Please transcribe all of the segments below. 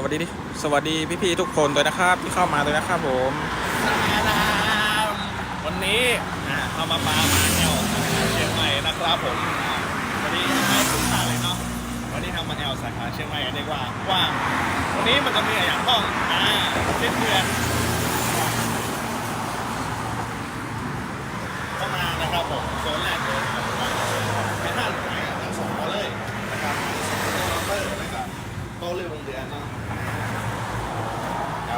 สวัสดีสวัสดีพี่ๆทุกคนด้วยนะครับ ที่เข้ามาเลยนะครับผมวันนี้อ่าเรามาปลาหมาแอลเชียงใหม่นะครับผมวันนี้ไม่คุ้นตาเลยเนาะวันนี้ทำมาแอลสาขาเชียงใหม่กันดีกว่าว่าวันนี้มันจะมีอะไรอย่างต้องอ่าเช่นเดือนเข้ามานะครับผมโซนแรกเลยนะครับเป็นท่านไหนทั้งสองตัวเลยนะครับโตอร์นะครับโตเร็วโรงเรียนเนาะครับผมเข้ามาแล้ว อ่า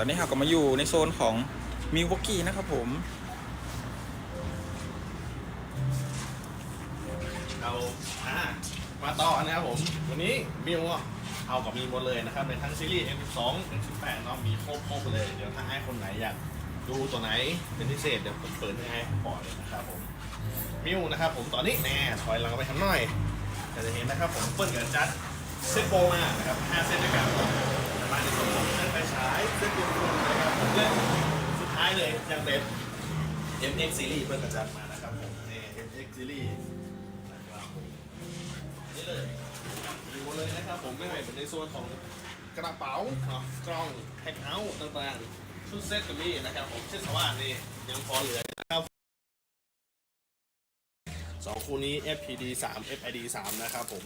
ตอนนี้เราก็มาอยู่ในโซนของมิววอกกี้นะครับผมเราอ่ามาต่อนะครับผม วันนี้มิวเอากับมีหมดเลยนะครับในทั้งซีรีส์ M12 M18 เนาะมีครบครบเลย เดี๋ยวถ้าให้คนไหนอยาก ดูตัวไหนเป็นพิเศษเดี๋ยวผมเปิดให้ก่อนเลยนะครับผมมิวนะครับผมตอนนี้แน่ถอยหลังไปทำหน่อยแต่จะเห็นนะครับผมเปิ้ลกับจัดเซตโปมานะครับ5เซตด้วยกันมาในส่วนของเส้นไฟฉายเส้นตัวคุณนะครับผมและสุดท้ายเลยยังเป็น MX Series เปิ้ลกับจัดมานะครับผมนี่ MX Series นะครับผมนี่เลยมีหมดเลยนะครับผมไม่ว่าจะเป็นในส่วนของกระเป๋าเนาะกล้องแฮกเอาท์ต่างๆ ชุดเซ็ตก็มีนะครับผมเช่นสว่านนี่ยังพอเหลือนะครับสองคู่นี้ FPD 3 FID 3นะครับผม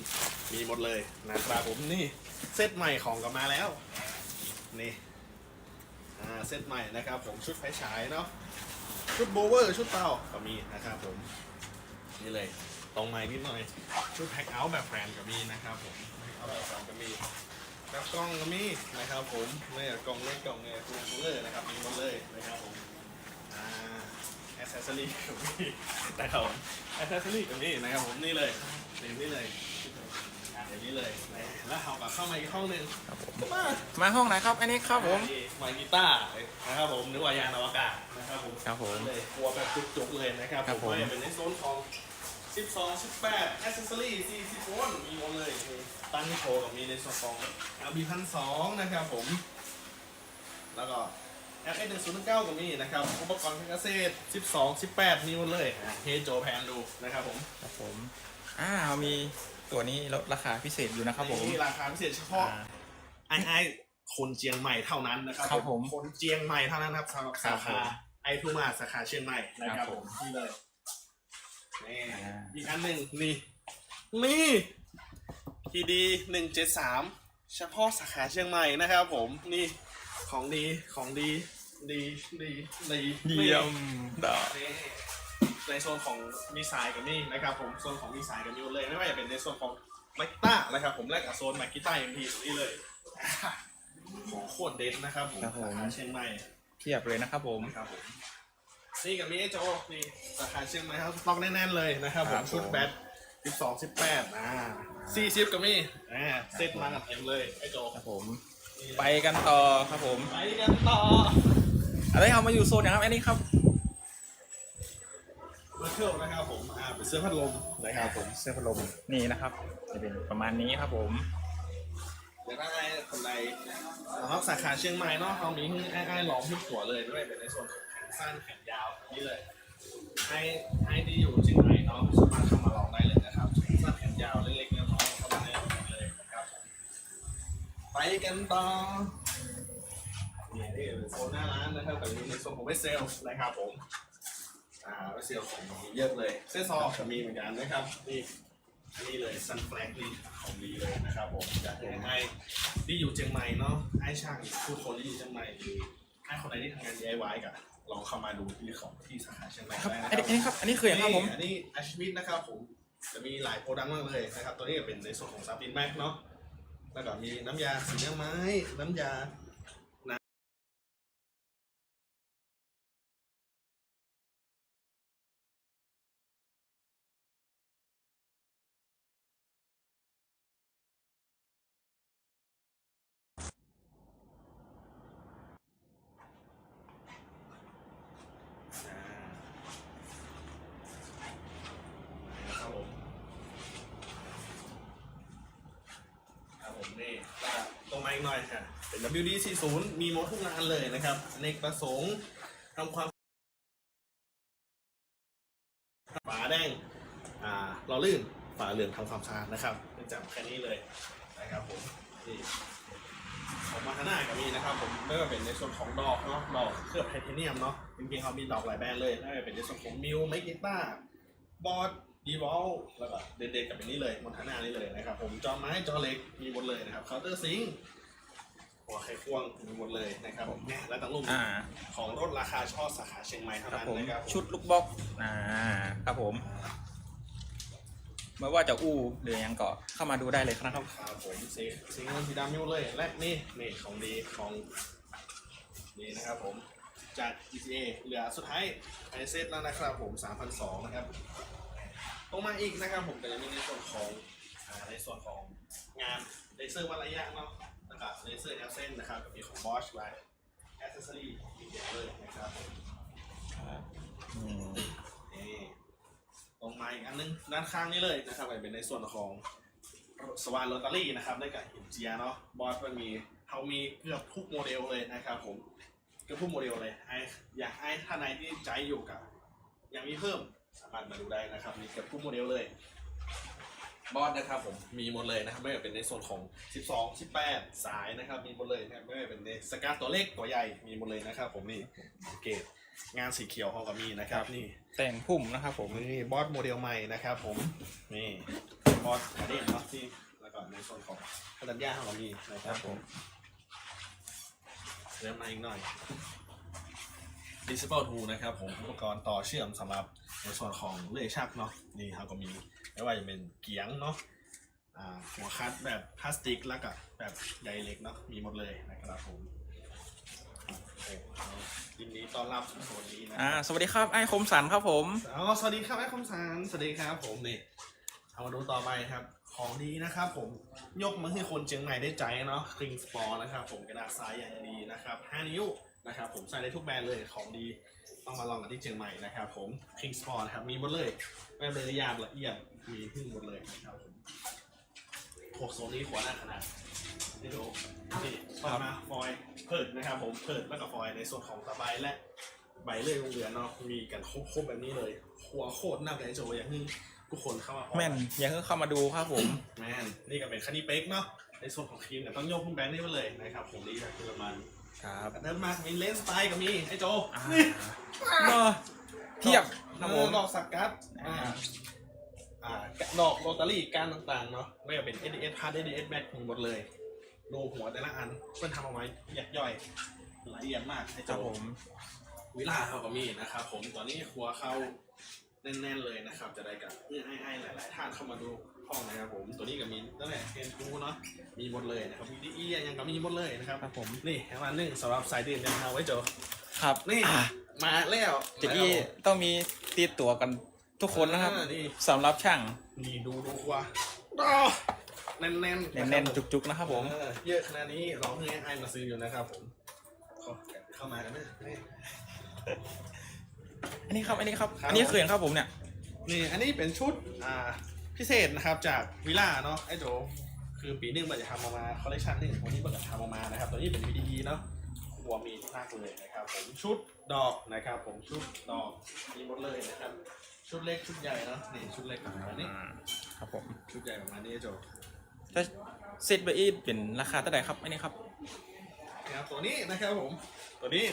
มีหมดเลยนะครับผมนี่เซตใหม่ของกลับมาแล้วนี่อ่าเซตใหม่นะครับผมชุดไฟฉายเนาะชุดโบเวอร์ชุดเตาก็มีนะครับผมนี่เลยตรงไม้นิดหน่อยชุดแพ็คเอาท์แบบแฟนก็มีนะครับผมแพ็คเอาท์แบบแฟนก็มี แบบกล้องก็มีนะครับผมไม่กล้องเล็กกล้องเนี่ยคูลคูลเลอร์นะครับมีหมดเลยนะครับผมอ่าแอสเซสซอรี่ก็มีนะครับผมแอสเซสซอรี่ก็มีนะครับผมนี่เลยเต็มนี่เลยเต็มนี่เลยนะแล้วเอากลับเข้ามาอีกห้องหนึ่งครับผมมามาห้องไหนครับ อันนี้ครับผมไมค์กีตาร์นะครับผมนึกว่ายานอวกาศนะครับผมครับผมเลยครัวแบบจุกๆเลยนะครับครับผผมมไม่ว่าจะเป็นในโซนของ 12 18 accessory 40โวลต์มีหมดเลยมีตั้งโชว์กับมีในส่วนของ LB พันสองนะครับผม แล้วก็ FS 1 0 9ก็มีนะครับอุปกรณ์การเกษตร12 18มีหมดเลยอะเฮโจแพนดูนะครับผมครับผมอ่าเรามีตัวนี้ลดราคาพิเศษอยู่นะครับผมนี่ราคาพิเศษเฉพาะอ่าไอ้ไอ้คนเจียงใหม่เท่านั้นนะครับครับผมคนเจียงใหม่เท่านั้นครับสำหรับครัสาบผขามไอทูมาสาขาเชียงใหม่นะคครัรับบผผมมนี่เลย นี่อ่าอีกอันหนึ่งนี่นี่ทีดีหนึ่งเจ็ดสามเฉพาะสาขาเชียงใหม่นะครับผมนี่ของดีของดีดีดีดีเยี่ยมดอกนี่ในโซนของดีไซน์กับนี่นะครับผมโซนของดีไซน์กับนี่หมดเลยไม่ว่าจะเป็นในโซนของมากิต้านะครับผมแลกกับโซนมากิต้าเอ็มพีตรงนี้เลยอ่าของโคตรเด็ดนะครับผมครับผมสาขาเชียงใหม่เทียบเลยนะครับผมนะครับผม นี่กับมีไอ้โจนี่สาขาเชียงใหม่ครับสต็อกแน่นๆเลยนะครับผมชุดแบท12 18อ่า40กับมีอ่าเซตมากับเต็มเลยไอ้โจครับผมไปกันต่อครับผมไปกันต่ออะไรเอามาอยู่โซนอย่างครับอันนี้ครับเวอร์เทิลนะครับผมอ่าเป็นเสื้อพัดลมนะครับผมเสื้อพัดลมนี่นะครับ จะเป็นประมาณนี้ครับผมเดี๋ยวถ้าไอ้คนใดนะครับสาขาเชียงใหม่เนาะเรามีให้ไอ้ลองทุกตัวเลยด้วยเป็นในส่วนของแขน สั้นแขนยาวนี่เลย ให้ให้ที่อยู่เชียงใหม่เนาะสามารถเข้ามาลองได้เลยนะครับสั้นแขนยาวเล็กๆน้อยๆเข้ามาได้เลยนะครับไปกันต่อเนี่ยนี่เป็นโซนหน้าร้านนะครับแต่มีในโซนของเวสเซลนะครับผมอ่าเวสเซลของมีเยอะเลยเส้นซอกก็มีเหมือนกันนะครับนี่อันนี้เลยซันแฟลกนี่ของดีเลยนะครับผมอยากให้ให้ที่อยู่เชียงใหม่เนาะให้ช่างผู้คนที่อยู่เชียงใหม่หรือให้คนไหนที่ทำงาน DIY กัน ลองเข้ามาดูที่ของที่สาขาเชียงใหม่ครับได้นะอันนี้อันนี้ครับ อันนี้คืออย่างครับผม อันนี้อาชีวิตนะครับผมจะมีหลายโปรดักต์มากเลยนะครับ ตัวนี้ก็เป็นในส่วนของซาตินแม็กเนาะแล้วก็มีน้ำยาสีเนื้อไม้ น้ำยาอ่า มีหมดทุกงานเลยนะครับในประสงค์ทำความฝาแดงอ่าเราลื่นฝาเหลืองทำความสะอาดนะครับจับแค่นี้เลยนะครับผมนี่ของมาทนาก็มีนะครับผมไม่ว่าเป็นในส่วนของดอกเนาะดอกเคลือบไทเทเนียมเนาะจริงๆเขามีดอกหลายแบรนด์เลยไม่ว่าเป็นในส่วนของมิวไมกิต้าบอสดีวอลแล้วก็เด็ดๆกับเป็นนี้เลยมอนทานานี้เลยนะครับผมจอไม้จอเล็กมีหมดเลยนะครับเคาน์เตอร์ซิงค์ หัวไขควงมีหมดเลยนะครับผมเนี่ยและตั้งรูปอ่า ของรถราคาชอบสาขาเชียงใหม่เท่าครับนั้นผมนะครับชุดลูกบล็อกอ่าครับผมไม่ว่าจะอู้หรือยังก็เข้ามาดูได้เลยครับ ครับผมสีสีเงินสีดำอยู่เลยและนี่นี่ของดีของนี่นะครับผมจาก ECA เหลือสุดท้ายไอเซตแล้วนะครับผม3,200นะครับตรงมาอีกนะครับผมก็จะมีในส่วนของอ่าในส่วนของ งานเลเซอร์วัดระยะเนาะแล้วก็เลเซอร์แนวเส้นนะครับกับมีของ Bosch ไว้แอ c เซสซอรี่อีกอย่างเลยนะครับผมอืมนี่ตรงมาอีกอันนึงด้านข้างนี้เลยนะครับก็เป็นในส่วนของสวานลอตเตอรี่นะครับได้กับหินเจียเนาะบอสมันมีเขามีเกือบทุกโมเดลเลยนะครับผมเกือบทุกโมเดลเลยไออยากให้ท่านไหนที่ใจอยู่กับ ยังมีเพิ่มสามารถมาดูได้นะครับมีเกือบทุกโมเดลเลย บอสนะครับผมมีหมดเลยนะครับไม่ว่าเป็นในส่วนของ 12 18 สายนะครับ มีหมดเลยนะครับไม่ว่าเป็นในสกัดตัวเล็กตัวใหญ่มีหมดเลยนะครับ ผมนี่สังเกตงานสีเขียวเขาก็มีนะครับนี่แต่งพุ่มนะครับผมนี่บอสโมเดลใหม่นะครับ ผมนี่บอสคาเดนเนาะที่แล้วก็ในส่วนของพันธัญญาของเรามีนะครับผมเริ่มมาอีกหน่อย Disable Tool นะครับผมอุปกรณ์ต่อเชื่อมสำหรับในส่วนของเลื่อยชักเนาะนี่เขาก็มี ไม่ว่าจะเป็นเกียงเนาะอ่าหัวคัดแบบพลาสติกแล้วก็แบบใยเหล็กเนาะมีหมดเลยนะครับผมโอ้โหยินดีต้อนรับสู่โซนนี้นะอ่าสวัสดีครับไอ้คมสันครับผมอ๋อสวัสดีครับไอ้คมสารสวัสดีครับผมนี่เอามาดูต่อไปครับ ของดีนะครับผมยกมาให้คนเชียงใหม่ได้ใจเนาะคลิงสปอร์นะครับผมกระดาษทรายอย่างดีนะครับ 5 นิ้วนะครับผมใส่ได้ทุกแบรนด์เลยของดี ต้องมาลองกันที่เชียงใหม่นะครับผมคลิงสปอร์นะครับมีหมดเลยไม่เป็นระยามละเอียดมีพึ่งหมดเลยนะครับผมโขกโซนนี้ขวาหน้าขนาดนี่ดูนี่ต่อมาฟอยล์เพิร์ดนะครับผมเพิร์ดแล้วก็ฟอยล์ในส่วนของตะไบและใบเลื่อยโรงเรือนเนาะมีกันครบๆแบบนี้เลยหัวโคตรน่าใจโจอย่างนี้ทุกคนเข้ามาพร้อแม่นอย่าเพิ่งเข้ามาดูครับผมแม่นนี่ก็เป็นคันนี้เป๊กเนาะในส่วนของครีมเนี่ยต้องยกคุณแบงค์นี่มาเลยนะครับผมนี่คือประมาณ ครับเดินมามีเลนส์สไตล์ก็มีไอ้โจอ่านี่ก็เทียบครับผมเออดอกสักกัดอ่าอ่าดอกโรตารี่การต่างๆเนาะไม่ว่าเป็น ADS Part ADS Back มีหมดเลย ดูหัวแต่ละอันเพื่อนทำเอาไว้แยกย่อยละเอียดมากไอ้คโจรับผมวิลาเขาก็มีนะครับผมตอนนี้ครัวเขาแน่นๆเลยนะครับ จะได้กับเพื่อให้ให้หลาย ๆ ท่านเข้ามาดู ห้องนะครับผมตัวนี้ก็มีตั้งแต่เกนทูเนาะมีหมดเลยนะครับมีดีอียังก็มีหมดเลยนะครับครับผมนี่แค่วันหนึ่งสำหรับสายดื่มยังเอาไว้เจอครับนี่อ่ามาแล้วจะอี้ต้องมีตีตัวกันทุกคนนะครับอ่านี่สำหรับช่างนี่ดูดูครัวดอแน่นๆแน่นครับๆจุกๆนะครับผม เออเยอะขนาดนี้เราเพื่อให้ไอ้มาซื้ออยู่นะครับผมขอเข้ามากันนะนี่ อันนี้ครับอันนี้ครับ ครับ อันนี้คืออย่างครับผมเนี่ย นี่อันนี้เป็นชุดอ่า พิเศษนะครับจากวิล่าเนาะไอ้โจคือปีหนึงมันจะทำออกมาคอลเลคชันหนึ่งวันนี้มันจะทำออกมานะครับตัวนี้เป็น VDD เนาะหัวมีมากเลยนะครับผมชุดดอกนะครับ ผมชุดดอกมีหมดเลยนะครับ ชุดเล็กชุดใหญ่เนาะนี่ชุดเล็กประมาณนี้อ่าครับผมชุดใหญ่ประมาณนี้ไอ้โจถ้าเซตเบอร์อีเป็นราคาเท่าไหร่ครับอันนี้ครับนะครับตัวนี้นะครับผมตัวนี้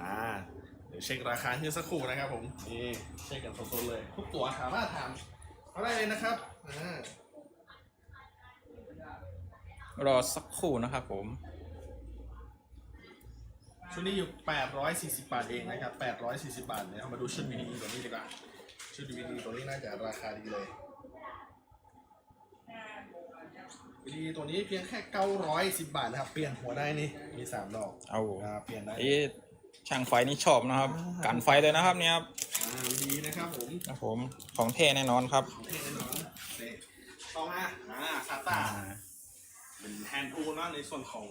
อ่า เดี๋ยวเช็คราคาให้สักครู่นะครับผมนี่เช็คกันสดๆเลย ทุกตัวสามารถถามเขาได้เลยนะครับอ่ารอสักครู่นะครับผม ชุดนี้อยู่ 840 บาทเองนะครับ 840 บาทเนี่ยเอามาดูชุด VDE ตัวนี้ดีกว่า ชุด VDE ตัวนี้น่าจะราคาดีเลย VDE ตัวนี้เพียงแค่ 910 บาทนะครับ เปลี่ยนหัวได้นี่ มี 3 ดอก เอาอ่าเปลี่ยนได้ไอ้ ช่างไฟนี่ชอบนะครับ กันไฟเลยนะครับเนี่ยครับอ่า VDE นะครับผมครับผมของเท่แน่นอนครับของเท่แน่นอนนี่ต่อมาอ่าซาต้าเป็นแฮนด์ทูเนาะในส่วนของ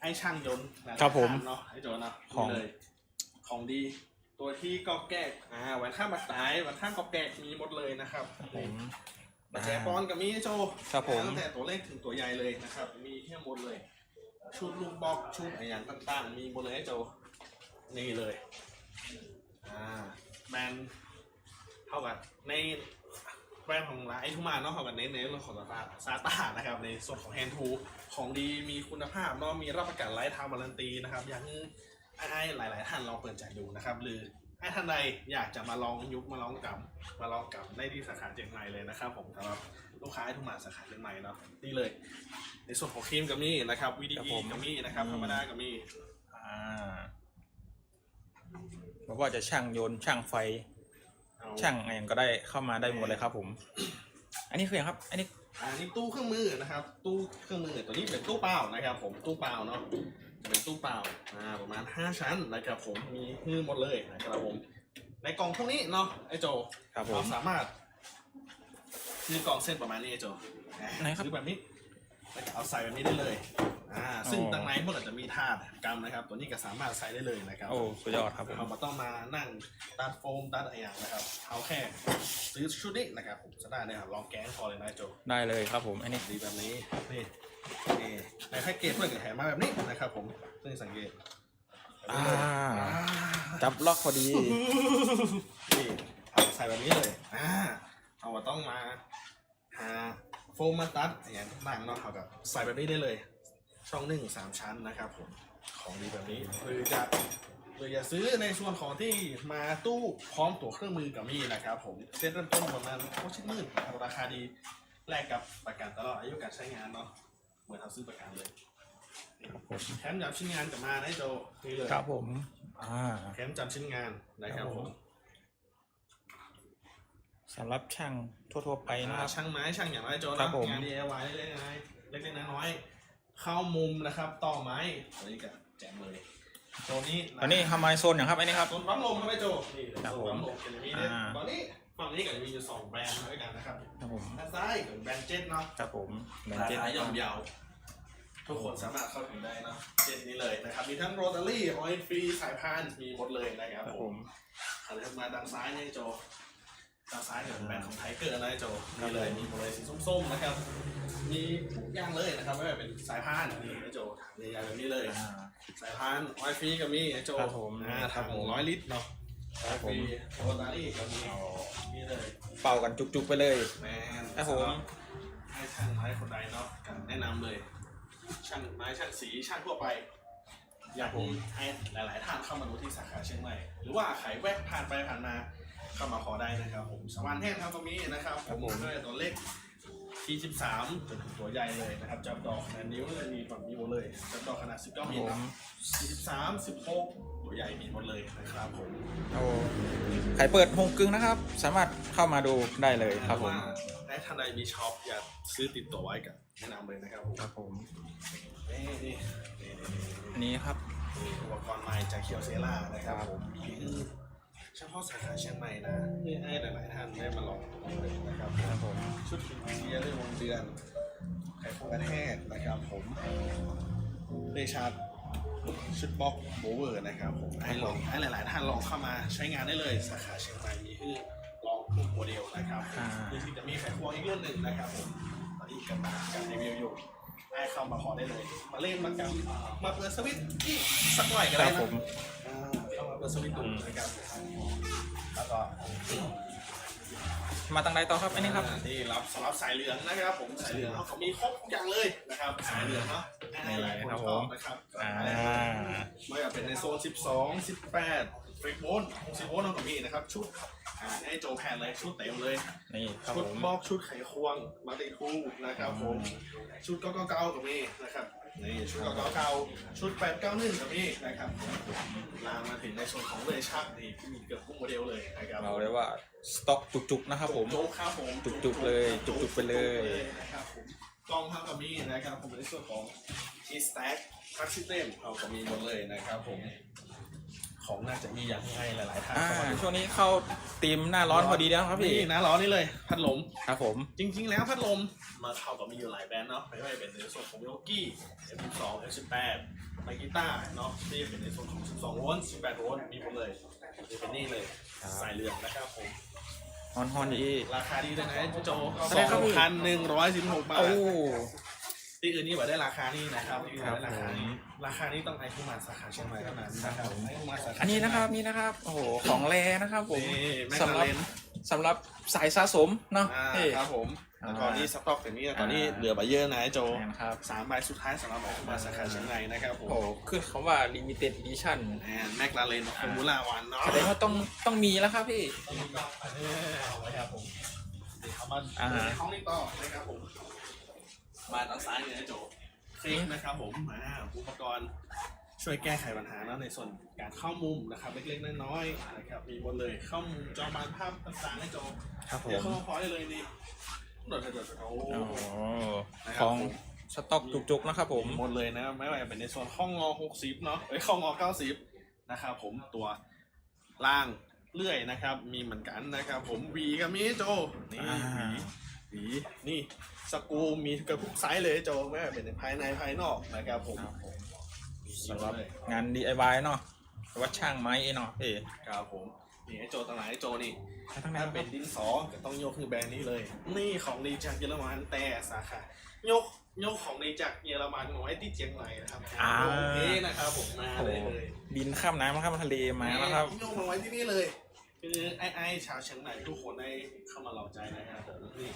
ไอ้ช่างยนต์หลายๆครับผมท่านเนาะไอ้โจเนาะของ นี่เลยของดี ตัวที่กอกแกกอ่าแหวนข้ามบักสายแหวนข้ามกอกแกกมีหมดเลยนะครับผมบัตรแจปอนกับมีไอ้โจครับผม ตั้งแต่ตัวเล็กถึงตัวใหญ่เลยนะครับ มีแค่หมดเลย ชุดลูกบอกชุดอะไรอย่างต่างๆ มีหมดเลยไอ้โจ นี่เลยอ่าแบรนด์เท่ากับในแบรนด์ของร้านไอทูมาเนาะเท่ากับเน้นในเรื่องของซาตาซาตานะครับในส่วนของแฮนด์ทูของดีมีคุณภาพเนาะมีรับประกันไลฟ์ไทม์การันตีนะครับอย่างไอ้ไอ้หลาย ๆ ท่านลองเปิดใจดูนะครับ หรือไอ้ท่านใดอยากจะมาลองยุคมาลองกับมาลองกับได้ที่สาขาเชียงใหม่เลยนะครับผมสำหรับลูกค้าไอทูมาสาขาเชียงใหม่เนาะนี่เลย ในส่วนของครีมก็มีนะครับวีดีครับอีผมก็มีนะครับธรรมดาก็มีอ่า บอกว่าจะช่างโยนช่างไฟเอาช่างอะไรก็ได้เข้ามาได้หมดเลยครับ ผม อันนี้คืออย่างครับ อันนี้อันนี้ตู้เครื่องมือนะครับ ตู้เครื่องมือตัวนี้เป็นตู้เปล่านะครับ ผมตู้เปล่าเนาะเป็นตู้เปล่าอ่าประมาณ 5 ชั้นนะครับ ผมมีฮื้อหมดเลยนะครับผม ในกล่องพวกนี้เนาะไอโจครับผเรามสามารถซื้อกล่องเส้นประมาณนี้ไอโจไหนครับซื้อแบบนี้แล้วก็เอาใส่แบบนี้ได้เลย อ่าซึ่งอ๋อตังในมันก็จะมีธาตุกรรมนะครับ ตัวนี้ก็สามารถใส่ได้เลยนะครับโอ้สุดยอดครับผมเราไม่ต้องมานั่งตัดโฟมตัดอะไรอย่างนะครับเอาแค่ซื้อชุดนี้นะครับผมจะได้นะครับลองแกงพอเลยนะโจได้เลยครับผมอันนี้ดีแบบนี้นี่นี่ในแพ็กเกจเพื่อนกับแถมมาแบบนี้นะครับผมซึ่งสังเกตอ่าอ่าจับล็อกพอดีนี่เอาใส่แบบนี้เลยอ่าเอาว่าต้องมาหาโฟมมาตัดอย่างต่างๆเนาะเอากับใส่แบบนี้ได้เลย ช่องหนึ่งสามชั้นนะครับผมของดีแบบนี้หรือจะหรืออย่าซื้อในส่วนของที่มาตู้พร้อมตัวเครื่องมือกับมีนะครับผมเซ็ตเริ่มต้นประมาณโคชิดหมื่นนะครับราคาดีแลกกับประกันตลอดอายุการใช้งานเนาะเหมือนเราซื้อประกันเลยครับผมแคมป์จำชิ้นงานจะมานะโจนี่เลยครับผมอ่าแคมป์จำชิ้นงานนะครับผมสำหรับช่างทั่วๆไปนะครับช่างไม้ช่างอย่างไรโจครันะบผมงาน DIY เล็กๆน้อยๆ เล็กๆน้อยๆเข้ามุมนะครับ ต่อไม้อันนี้ก็แจมเลยโจนี้ะอันนี้ทำไมโซนอย่างครับอันนี้ครับโซนปั๊มลมครับไอ้โจนี่ครับโซผมนปั๊มลมจะมีเนี่ยอ่า ตอนนี้ฝั่งนี้ก็จะมีอยู่สองแบรนด์ด้วยกันนะครับครับผมด้านซ้ายก็เป็นแบรนด์เจ็ตเนาะครับผมเหมือนราเจ็ดคาย่อมเยาวทุกคนสามารถเข้าถึงได้เนาะเจ็ตนี้เลยนะครับมีทั้งโรตารี่ออยล์ฟรีสายพานมีหมดเลยนะครับครับผผมม หันเลยมาด้านซ้ายเนี่ยไอ้โจ ด้านซ้ายเนี่ยเป็นแบรนด์ของไทเกอร์นะไอ้โจนี่เลยมีหมดเลยสีส้มๆนะครับ มีทุกอย่างเลยนะครับไม่ว่าเป็นสายพานนี่ไอ้โจถังใหญ่ๆแบบนี้เลยอ่าสายพานออยล์ฟรีก็มีไอ้โจครับผมอ่าครัถับงผมร้อยลิตรเนาะครับผมโรตารี่ก็มีนี่เลย เป่ากันจุกๆไปเลยแมนครับผมให้ช่างไม้คนใดเนาะกันแนะนำเลย ช่างไม้ช่างสีช่างทั่วไปอยากให้หลาย ๆ ท่านเข้ามาดูที่สาขาเชียงใหม่ หรือว่าใครแวะผ่านไปผ่านมา เข้ามาขอได้นะครับผมสวรรค์แท่งครับตรงนี้นะครับครับผม ด้วยตัวเล็กที่13จนถึงตัวใหญ่เลยนะครับจับดอกขนาดนิ้วเลยมีฝั่งนี้หมดเลยจับดอกขนาด19ครับมิลผม43 16ตัวใหญ่มีหมดเลยนะครับผมเอาใครเปิดโฮงกึ่งนะครับ สามารถเข้ามาดูได้เลยครับผมว่าถ้าท่านใดมีช็อปอยากซื้อติดตัวไว้กับแนะนำเลยนะครับผมครับผมนี่นี่นี่นี่นี่อันนี้ครับ นี่อุปกรณ์ใหม่จากเคียวเซล่านะครับครับผมมี เฉพาะสาขาเชียงใหม่นะนี่ให้หลาย ๆ ท่านได้มาลองเลยนะครับครับผมชุดฟินเชียร์ด้วยวงเดือนไข่ฟงกระแทกนะครับผมเดชาร์ดชุดบล็อกโบเวอร์นะครับผมให้ลองให้หลาย ๆ ท่านลองเข้ามาใช้งานได้เลยสาขาเชียงใหม่มีให้ลองทุกโมเดลนะครับอ่าคือที่จะมีไข่ควงอีกเรื่องหนึ่งนะครับผมตอนนี้กำลังการรีวิวอยู่ให้เข้ามาขอได้เลย มาเล่นมากันมาเปิดสวิตช์ที่สักหน่อยก็คได้รับนะผ มอ่าเข้ามาเปิดสวิตช์ดูนะครับแล้วก็มาตั้งใดต่อครับอันนี้ครับ อ่าที่รับสำหรับสายเหลืองนะครับผมสายเหลืองเขามีครบทุกอย่างเลยนะครับสายเหลืองเนาะให้หลายคนชอบนะครับอ่าไม่ว่าเป็นในโซน 12 18ฟริกโวลต์60โวลต์น้องกับมีนะครับชุดอ่าให้โจแพนเลยชุดเต็มเลย นี่ครับชุผดมบอกชุดไขควงมาติคูนะครับผม ชุดเก้าเก้าเก้ากับมีนะครับ นี่ชุดเก้าเก้าเก้าชุดแปดเก้าหนึ่งกับมีนะครับลามมาถึงในส่วนของเลยชักนี่ที่มีเกือบทุกโมเดลเลยนะครับเราเรียกว่าสต็อกจุกๆนะครับผมโจ๊กครับผมจุกๆเลยจุกๆไปเลยนะครับผมกล้องครับกับมีนะครับผมในส่วนของชีสแต็กพักซิเต็มเอาก็มีหมดเลยนะครับผม ของน่าจะมีอย่างให้หลายๆท่านอ่าเข้ามาดูช่วงนี้เข้าตีมหน้าร้อนพอดีแล้วครับพี่นี่นะร้อนนี่เลยพัดลม ครับผม จริง ๆ แล้วพัดลมมาเข้ากับมีอยู่หลายแบรนด์เนาะไม่ว่าจะเป็นในส่วนของโยกี้ F12 F18 ไมกิต้าเนาะที่เป็นในส่วนของ 12โวลต์18โวลต์มีหมดเลยนี่เป็นนี่เลยครับ สายเหลืองนะครับผมฮอนฮอนอีกราคาดีเลยนะโจเท่าไหร่ครับพี่พันหนึ่งร้อยสิบหกบาท โอ้ ที่อื่นนี่บอกได้ราคานี้นะครับที่อื่นครับได้ราคานี้ผมราคานี้ต้องไอคุมาสาขาเชียงใหม่เท่านั้นนะครับไอคุมาสาขาอันนี้นะครับนี่นะครับโอ้โหของแรนะครับผมนี่แมคสำคาหรับเรนสำหรับสายสะสมเนาะอ่าเฮ้ครับผมอ่าตอนนี้สต็อกอย่างนี้ตอนนี้อ่า เหลือใบเยอะนะไอ้โจแมนครับสามใบสุดท้ายสำหรับไอทูมาสาขาเชียงรายนะครับผมโอ้โหขึ้นคำว่า limited edition แม็กลาเรนฟอร์มูล่าวันเนาะแสดงว่าต้องต้องมีแล้วครับพี่ต้องมีต่อเออเอาไว้ครับผมเดี๋ยวเขามาอ่าดูในห้องนี้ต่อนะครับผม มาทางซ้ายเลยนะโจคลิกนะครับผมอ่าอุปกรณ์ช่วยแก้ไขปัญหาเนอะในส่วนการเข้ามุมนะครับเล็กๆน้อยๆนะครับมีหมดเลยเข้ามุมจอบานภาพต่างๆให้โจครับผเดี๋ยวมเข้ามาพอได้เลยนี่โดดโดดโดดโอ้โอ้โหนะครับของสต็อกจุกๆนะครับผมมีหมดเลยนะไม่ว่าจะเป็นในส่วนข้องงอ60เนาะเอ้ยข้องงอ90นะครับผมตัวล่างเลื่อยนะครับ มีเหมือนกันนะครับ ผมหวีก็มีโจนี่อ่าหวี หวีนี่สกรูมีเกือบทุกไซส์เลยโจไม่ว่าเป็นภายในภายนอกนะครับผมครับผมมีสำหรับเลยงาน DIY เนาะหรือว่าช่างไม้เนาะเอ๊ะครับผมนี่ไอโจต่างหลายไอโจนี่ทั้งนั้ถ้านเป็นดินสอก็ต้องยกคือแบรนด์นี้เลย นี่ของดีจากเยอรมันแต่สาขายกยกของดีจากเยอรมันมาไว้ที่เจียงใหม่นะครับโอเคนะครับผมมาโอ้เลโหยเลยบินข้ามน้ำข้ามทะเลมาแล้วครับ ยกมาไว้ที่นี่เลย คือไอ้ไอ้ชาวเชียงใหม่ทุกคนได้เข้ามาลองใจนะครับผมนี่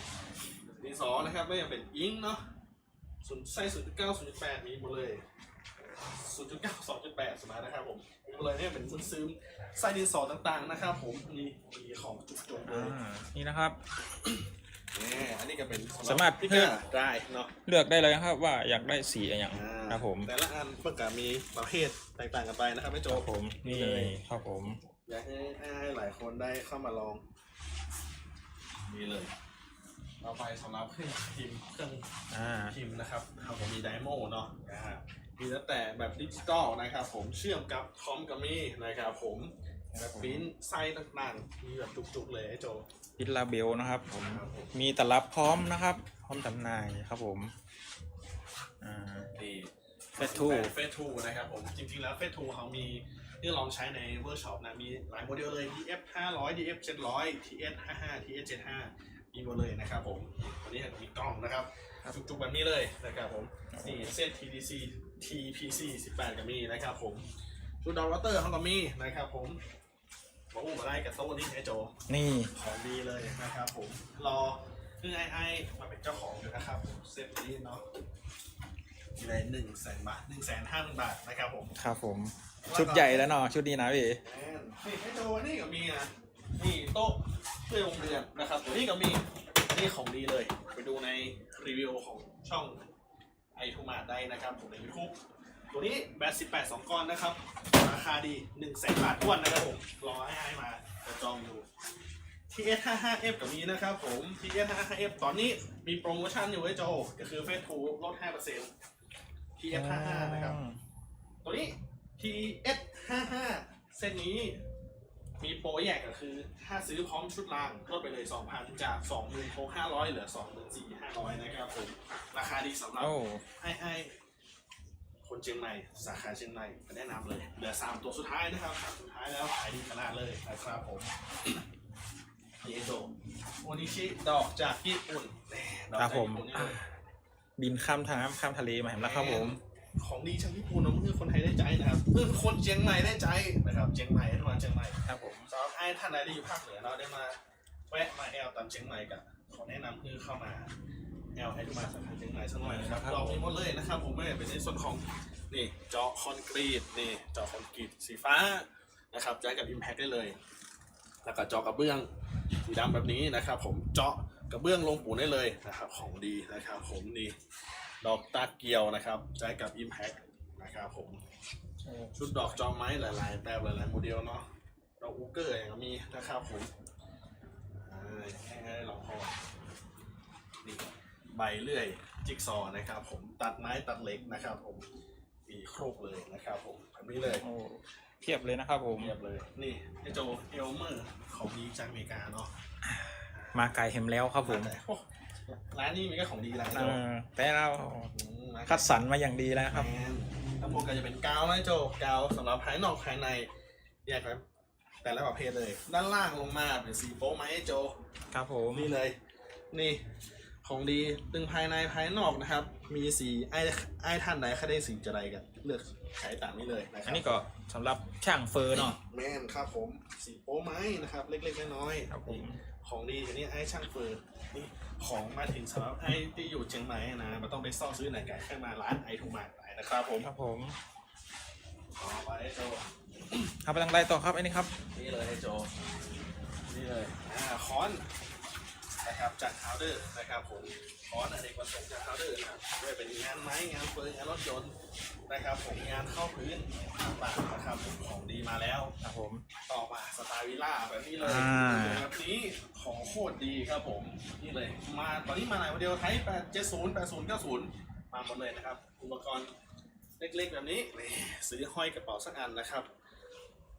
ดินสอนะครับไม่ว่าเป็นอิงเนาะศูนย์ไส้ศูนย์จุดเก้าศูนย์จุดแปดมีหมดเลยศูนย์จุดเก้าสองจุดแปดสมานะครับผมมีหมดเลยเนี่ยเป็นซึมๆไส้ดินสอต่างๆนะครับผมนี่มีของจุกๆเลอ่ายนี่นะครับนี่อันนี้ก็เป็นสามารถพิเพิ่กามได้เนาะเลือกได้เลยครับว่าอยากได้สีอะไรอย่างอ่าครับผมแต่ละอันเพื่อกับมีประเภทแตกต่างกันไปนะครับไม่โจครับผมนี่เลยครับผม อยากให้ให้หลายคนได้เข้ามาลองนี่เลยต่อไปสำหรับเครื่องพิมพ์เครื่องอ่า พิมพ์นะครับเขาผมมีไดโมเนาะนะฮะมีตั้งแต่แบบดิจิตอลนะครับผมเชื่อมกับคอมกับมีนะครับผมแบบปริ้นไส้ต่างๆ มีแบบจุกๆเลยไอ้โจพิลาเบลนะครับผม ครับผมมีตลับพร้อมนะครับ พร้อมจำหน่ายครับผม อ่า นี่เฟสทูเฟสทูนะครับผมจริงๆแล้วเฟสทูเขามี ที่ลองใช้ในเวิร์กช็อปนะมีหลายโมเดลเลย DF 500 DF 700 TS 55 TS 75มีหมดเลยนะครับผมวันนี้มีกล้องนะครับจุกๆแบบนี้เลยนะครับผมนี่เส้น TDC TPC 18กับมีนะครับผมชุดดาวน์เตอร์เขาก็มีนะครับผมมาอู้มาได้กับโต๊ะนี้ไอโจ นี่ของดีเลยนะครับผม รอคือไอไอมาเป็นเจ้าของอยู่นะครับผมเซตนี้เนาะมีเลยหนึ่งแสนบาทหนึ่งแสนห้าหมื่นบาทนะครับผม ครับผม ชุดใหญ่แล้วเนาะชุดนี้นะพี่แอนนี่ให้ดูนี่ก็มีนะนี่โต๊ะเพื่อโรงเรียนนะครับตัวนี้ก็มีนี่ของดีเลย ไปดูในรีวิวของช่องไอทูมาได้นะครับผมในยูทูบตัวนี้แบต18 2ก้อนนะครับ ราคาดี1แสนบาทท้วนนะครับผมรอให้ไอมาจะจองอยู่ TS 55F กับนี้นะครับผม TS 55F ตอนนี้มีโปรโมชั่นอยู่ไว้โจก็คือเฟสทูลด5% TS 55 นะครับ ตัวนี้ TS 55เส้นนี้ มีโปรแยกก็คือ ถ้าซื้อพร้อมชุดรางลดไปเลย 2,000 จาก 26,500 เหลือ 24,500 นะครับผมราคาดีสำหรับโอ้ไอ้ไอ้คนเชียงใหม่สาขาเชียงใหม่แนะนำเลยเหลือ 3 ตัวสุดท้ายนะครับสามสุดท้ายแล้วขายดีขนาดเลยนะครับผมเยโดโอนิชิดอกจากญี่ปุ่นแน่ดอกครับจากผมญี่ปุ่นนี่อ่าเลย บินข้ามทางน้ำข้ามทะเลมาเห็นแล้วครับผม ของดีจากญี่ปุ่นนะเพื่อคนไทยได้ใจนะครับเพื่อคนเชียงใหม่ได้ใจนะครับเชียงใหม่ทุกวันเชียงใหม่ครับผมสำหรับไอ้ท่านใดที่อยู่ภาคเหนือเราได้มาแวะมาแอลตามเชียงใหม่กันขอแนะนำคือเข้ามาแอลให้ทุกมาสาขาเชียงใหม่สักหน่อยนะครับครับเรามีหมดเลยนะครับ ผมไม่ได้เป็นในส่วนของนี่เจาะคอนกรีตนี่เจาะคอนกรีตสีฟ้านะครับใช้กับ Impact ได้เลย แล้วก็เจาะกระเบื้องสีดำแบบนี้นะครับ ผมเจาะกระเบื้องลงปูนได้เลยนะครับ ของดีนะครับ ผมนี่ ดอกตาเกียวนะครับ ใช้กับ Impact นะครับผม ชุดดอกจอมไม้หลาย ๆ แบบหลาย ๆ โมเดลเนาะดอกอูเกอร์อย่างก็มีนะครับผมอ่าให้ให้ลองพอนี่ใบเลื่อยจิ๊กซอว์นะครับ ผมตัดไม้ตัดเหล็กนะครับผมมีครบเลยนะครับผมแบบนี้เลยโอ้เพียบเลยนะครับผมเรียบเลย นี่ไอโจเอลเมอร์ของดีจากอเมริกาเนาะมาไกลเห็มแล้วครับผมโอ้ ร้านนี้มีก็ของดีร้านเอโจอแต่เราอืมมาคัดสรรมาอย่างดีแล้วครับ แมนทั้งหมดก็จะเป็นกาวนะโจกาวสำหรับภายนอกภายในแยกไว้แต่ละประเภทเลย ด้านล่างลงมาเป็นสีโป๊ะไหมโจ ครับผม นี่เลย นี่ของดีตึงภายในภายนอกนะครับ มีสีไอ้ไอ้ท่านใดเขาได้สีจะไรกันเลือกใช้ตามนี้เลยนะครัอันนี้ก็สำหรับช่างเฟอร์เนาะแม่นครับผมสีโป๊ะไม้นะครับ เล็กๆน้อยๆครับผมพ ของดีทีนี้ไอ้ช่างเฟิร์นนี่ของมาถึงสำหรับไอ้ที่อยู่เชียงใหม่นะมันต้องไปซ่อซื้อไหนกันแค่มาร้านไอ้ถูกมากไหนนะครับผมครับผมต่อไปไอ้โจครับไปทางใดต่อครับไอ้นี่ครับนี่เลยไอ้โจนี่เลยอ่าค้อน นะครับจากฮาวเดอร์นะครับผมค้อนอเนกประสงค์จากฮาวเดอร์นะครับด้วยเป็นงานไม้งานเฟิร์นงานรถยนต์นะครับผมงานเข้าพื้นต่างๆนะครับผมของดีมาแล้วครับผมต่อมาสไตล์วิลล่าแบบนี้เลยอ่า แบบนี้ของโคตรดีครับผมนี่เลยมาตอนนี้มาหลายโมเดลไทย8 70 80 90 มาหมดเลยนะครับ อุปกรณ์เล็กๆแบบนี้นี่ซื้อห้อยกระเป๋าสักอันนะครับ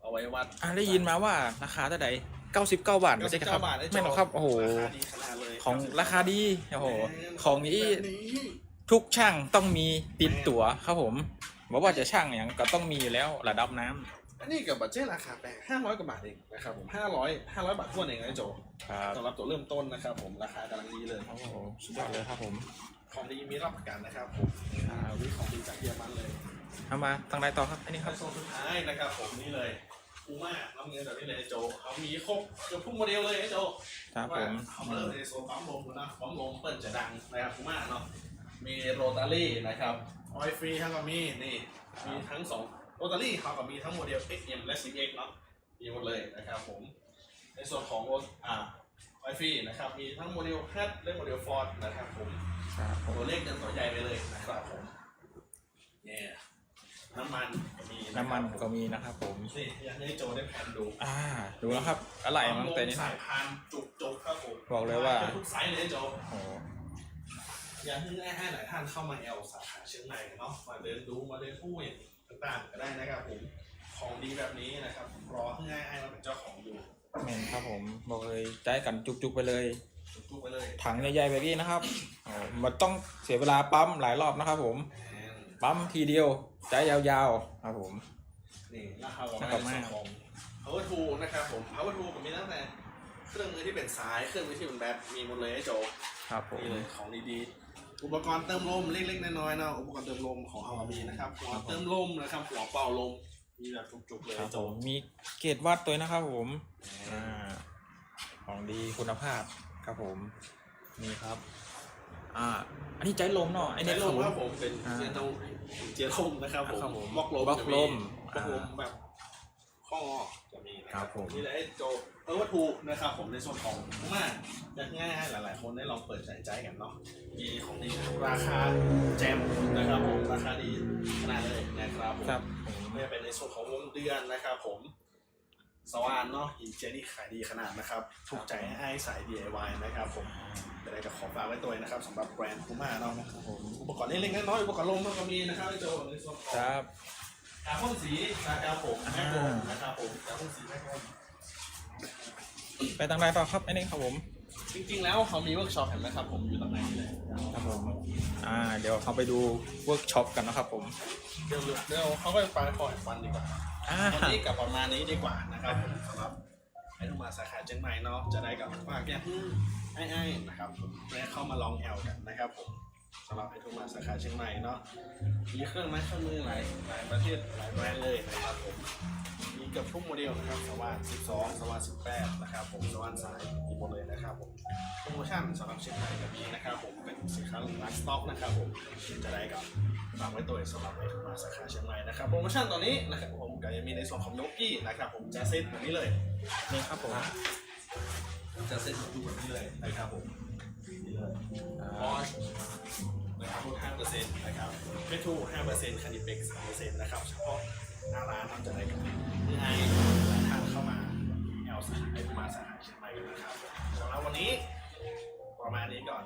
เอาไว้วัดอ่าได้ยินมาว่าราคาเท่าไหร่99บาทไม่ใช่ครับ 99บาทด้ไม่หรอกครับโอ้โห ราคาดีขนาดเลยของราคาดีโอ้โหแน่ของนี้ แบบนี้ทุกช่างต้องมีติดตั๋วครับผมบอกว่าจะช่างอย่างก็ต้องมีอยู่แล้วระดับน้ำอันนี้กับบัตเจ็ตราคาแปลง500กว่าบาทเองนะครับผม500 500บาททวนเองนะโจครับสำหรับตัวเริ่มต้นนะครับผมราคากำลังดีเลย โอ้โหสุดยอดเลยครับผมของดีมีรับประกันนะครับผมอ่าวิของดีจากเยอรมันเลย เอามาทางใดต่อครับไอ้นี่คขั้รับนตอนสุดท้ายนะครับผมนี่เลย คูม่าน้ำเงินแบบนี้เลยไอ้โจเขามีครบเกือบทุกโมเดลเลยไอ้โจครับผมเขามาเริ่มในโซนปั๊มลมดูนะปั๊มลมเปิ้ลจะดังนะครับคูม่าเนาะมีโรตารี่นะครับออยฟรีทั้งก็มีนี่มีทั้งสองโรตารี่เขาก็มีทั้งโมเดล XM และ 10X เนาะมีหมดเลยนะครับผมในส่วนของรถอ่าออยฟรีนะครับมีทั้งโมเดล h และโมเดล Ford นะครับผม ครับผมตัวเลขเดินตัวใหญ่ไปเลยนะครับผมเนี่ย น้ำมันก็มีะครับน้ำมันก็มีนะครับผม นี่อยากให้โจได้แผ่นดูอ่า ดูนะครับอะไรมั้งแต่นี่สายพานจุกจุกๆครับผมบอกเลยว่า ทุกไซส์เลยโจโอ้โหอยากให้ให้หลายท่านเข้ามาแอลสาขาเชียงใหม่กันเนาะมาเดินดูมาเดินพูดต่างๆก็ได้นะครับผมของดีแบบนี้นะครับรอให้ให้เราเป็นเจ้าของอยู่แม่นครับผมบอกเลยใจกันจุกๆไปเลยจุกๆไปเลยถังใหญ่ๆแบบนี้นะครับโอ้มันต้องเสียเวลาปั๊มหลายรอบนะครับผมปั๊มทีเดียว ใจยาวๆครับผม นี่ราคากับราคามามาในส่วนของ power tool นะครับผม power tool ผมมีตั้งแต่ เครื่องมือที่เป็นสายเครื่องมือที่เป็นแบตมีหมดเลยไอ้โจครับผมนี่เลยของดีๆอุปกรณ์เติมลมเล็กๆน้อยๆเนาะอุปกรณ์เติมลมของ a ามีนะครับหัวเติมลมนะครับหัวเป่าลมมีแบบจุกๆเลยครับโจผมมีเกรดวัดตัวนะครับผมอ่าของดีคุณภาพครับผมนี่ครับ อ่า อันนี้ใจลมเนาะไอใช้เนี่ยลศูมนครับย์ผมเป็นอ่าเจียร์ลม เจียร์ลมนะครับผมครับผมบล็อกลมบล็อกลมบล็อกลมอ่าแบบข้องอจะมีนะครับผมนี่แหละไอ้โจเออวัตถุนะครับผมในส่วนของมากอยากง่ายให้หลายๆ คนได้ลองเปิดใจใจกันเนาะมีของดีราคาแจมนะครับผมราคาดีขนาดเลยนะครับผมครับผมไม่ว่าเป็นในส่วนของวงเดือนนะครับผม สวานเนาะหินเจนี่ขายดีขนาดนะครับ ถูกใจให้ไอ้สาย DIY นะครับผมแต่ก็ขอฝากไว้ตัวเองนะครับสำหรับแบรนด์คูม่าเนาะครับผมอุปกรณ์เล็กๆน้อยๆอุปกรณ์ลมก็มีนะครับไอ้โจในส่วนของครับกาพ่นสีนะครับผมแม่กลมนะครับผมกาพ่นสีแม่กลมไปทางใดต่อครับไอนี่ครับผม จริงๆแล้วเขามีเวิร์กช็อปเห็นไหมครับผมอยู่ตรงไหนนี่เลยครับผมอ่าเดี๋ยวเขาไปดูเวิร์กช็อปกันนะครับผมเดี๋ยวเดี๋ยวเขาไปปลายปล่อยฟันดีกว่าอ่า วันนี้กับประมาณนี้ดีกว่านะครับผมสำหรับไอ้ทุกมาสาขาเชียงใหม่เนาะจะได้กับฝากเนี่ยไอ้ไอ้ๆนะครับผมและเข้ามาลองแอลกันนะครับผม สำหรับไอทุกมาสาขาเชียงใหม่เนาะมีเครื่องไม้เครื่องมือหลายหลายประเทศหลายแบรนด์เลยนะครับผมมีเกือบทุกโมเดลนะครับสว่าน12 สว่าน18 นะครับผมสว่านสายมีหมดเลยนะครับผมโปรโมชั่นสำหรับเชียงใหม่กับนี้นะครับผมเป็นสินค้าลักสต็อกนะครับผมจะได้กับฝากไว้ตัวสำหรับไอทุกมาสาขาเชียงใหม่นะครับโปรโมชั่นตอนนี้นะครับผมก็ยังมีในส่วนของโนกี้นะครับผมจะเซ็ตแบบนี้เลยนี่ครับผมจะเซ็ตแบบนี้เลยนะครับผม นี่เลยพอชนะครับลด5เปอร์เซ็นต์นะครับเมทู5เปอร์เซ็นต์คานิเบ็ก3เปอร์เซ็นต์นะครับเฉพาะหน้าร้านทำจะได้กับนี่ให้หลายทานเข้ามาแอลสาขาไอ้ทุกมาสาขาเชียงใหม่กันนะครับสำหรับวันนี้ประมาณนี้ก่อน